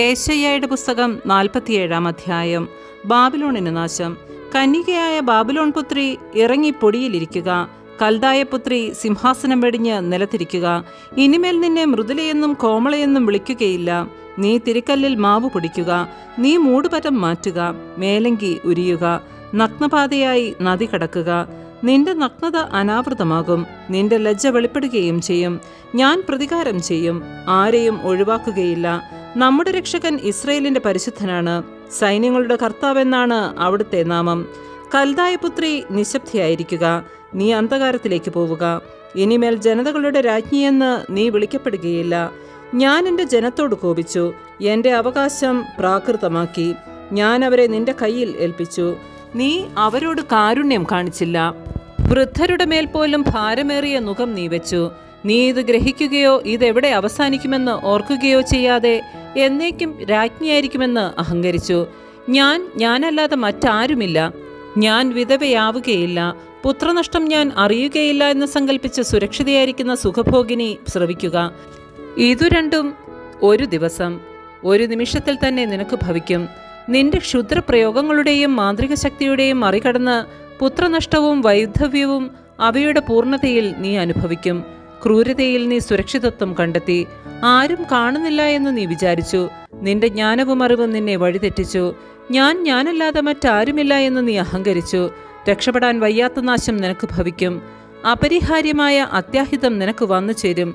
ഏശയ്യായുടെ പുസ്തകം നാൽപ്പത്തിയേഴാം അധ്യായം. ബാബിലോണിന് നാശം. കന്യകയായ ബാബിലോൺ പുത്രി ഇറങ്ങി പൊടിയിലിരിക്കുക. കൽതായ പുത്രി സിംഹാസനം വെടിഞ്ഞ് നിലത്തിരിക്കുക. ഇനിമേൽ നിന്നെ മൃദുലയെന്നും കോമളയെന്നും വിളിക്കുകയില്ല. നീ തിരിക്കല്ലിൽ മാവ് പൊടിക്കുക. നീ മൂടുപറ്റം മാറ്റുക. മേലങ്കി ഉരിയുക. നഗ്നപാതയായി നദി കടക്കുക. നിന്റെ നഗ്നത അനാവൃതമാകും. നിന്റെ ലജ്ജ വെളിപ്പെടുകയും ചെയ്യും. ഞാൻ പ്രതികാരം ചെയ്യും. ആരെയും ഒഴിവാക്കുകയില്ല. നമ്മുടെ രക്ഷകൻ ഇസ്രയേലിന്റെ പരിശുദ്ധനാണ്. സൈന്യങ്ങളുടെ കർത്താവെന്നാണ് അവിടുത്തെ നാമം. കൽതായ പുത്രി നിശബ്ദയായിരിക്കുക. നീ അന്ധകാരത്തിലേക്ക് പോവുക. ഇനിമേൽ ജനതകളുടെ രാജ്ഞിയെന്ന് നീ വിളിക്കപ്പെടുകയില്ല. ഞാൻ എന്റെ ജനത്തോട് കോപിച്ചു. എന്റെ അവകാശം പ്രാകൃതമാക്കി. ഞാൻ അവരെ നിന്റെ കയ്യിൽ ഏൽപ്പിച്ചു. നീ അവരോട് കാരുണ്യം കാണിച്ചില്ല. വൃദ്ധരുടെ മേൽ പോലും ഭാരമേറിയ മുഖം നീ വെച്ചു. നീ ഇത് ഗ്രഹിക്കുകയോ ഇതെവിടെ അവസാനിക്കുമെന്ന് ഓർക്കുകയോ ചെയ്യാതെ എന്നേക്കും രാജ്ഞിയായിരിക്കുമെന്ന് അഹങ്കരിച്ചു. ഞാൻ ഞാനല്ലാതെ മറ്റാരുമില്ല. ഞാൻ വിധവയാവുകയില്ല. പുത്രനഷ്ടം ഞാൻ അറിയുകയില്ല എന്ന് സങ്കല്പിച്ച് സുരക്ഷിതയായിരിക്കുന്ന സുഖഭോഗിനി ശ്രവിക്കുക. ഇതു രണ്ടും ഒരു ദിവസം. ഒരു നിമിഷത്തിൽ തന്നെ നിനക്ക് ഭവിക്കും. നിന്റെ ക്ഷുദ്രപ്രയോഗങ്ങളുടെയും മാന്ത്രിക ശക്തിയുടെയും മറികടന്ന് പുത്രനഷ്ടവും വൈധവ്യവും അവയുടെ പൂർണതയിൽ നീ അനുഭവിക്കും. ക്രൂരതയിൽ നീ സുരക്ഷിതത്വം കണ്ടെത്തി. ആരും കാണുന്നില്ല എന്ന് നീ വിചാരിച്ചു. നിന്റെ ജ്ഞാനവും അറിവും നിന്നെ വഴിതെറ്റിച്ചു. ഞാൻ ഞാനല്ലാതെ മറ്റാരുമില്ല എന്ന് നീ അഹങ്കരിച്ചു. രക്ഷപ്പെടാൻ വയ്യാത്ത നാശം നിനക്ക് ഭവിക്കും. അപരിഹാര്യമായ അത്യാഹിതം നിനക്ക് വന്നു ചേരും.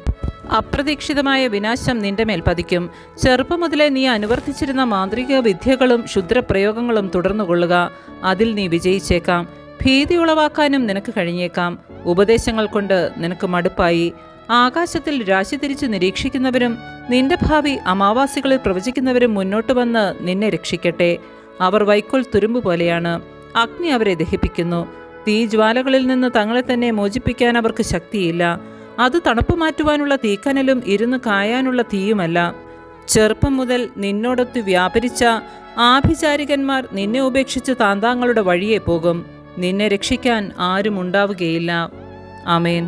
അപ്രതീക്ഷിതമായ വിനാശം നിന്റെ മേൽ പതിക്കും. ചെറുപ്പം മുതലേ നീ അനുവർത്തിച്ചിരുന്ന മാന്ത്രിക വിദ്യകളും ക്ഷുദ്രപ്രയോഗങ്ങളും തുടർന്നുകൊള്ളുക. അതിൽ നീ വിജയിച്ചേക്കാം. ഭീതി ഉളവാക്കാനും നിനക്ക് കഴിഞ്ഞേക്കാം. ഉപദേശങ്ങൾ കൊണ്ട് നിനക്ക് മടുപ്പായി. ആകാശത്തിൽ രാശി തിരിച്ച് നിരീക്ഷിക്കുന്നവരും നിന്റെ ഭാവി അമാവാസികളിൽ പ്രവചിക്കുന്നവരും മുന്നോട്ട് വന്ന് നിന്നെ രക്ഷിക്കട്ടെ. അവർ വൈക്കോൽ തുരുമ്പ് പോലെയാണ്. അഗ്നി അവരെ ദഹിപ്പിക്കുന്നു. തീ ജ്വാലകളിൽ നിന്ന് തങ്ങളെ തന്നെ മോചിപ്പിക്കാൻ അവർക്ക് ശക്തിയില്ല. അത് തണുപ്പ് മാറ്റുവാനുള്ള തീക്കനലും ഇരുന്ന് കായാനുള്ള തീയുമല്ല. ചെറുപ്പം മുതൽ നിന്നോടൊത്ത് വ്യാപരിച്ച ആഭിചാരികന്മാർ നിന്നെ ഉപേക്ഷിച്ച് താന്താങ്ങളുടെ വഴിയെ പോകും. നിന്നെ രക്ഷിക്കാൻ ആരും ഉണ്ടാവുകയില്ല. ആമേൻ.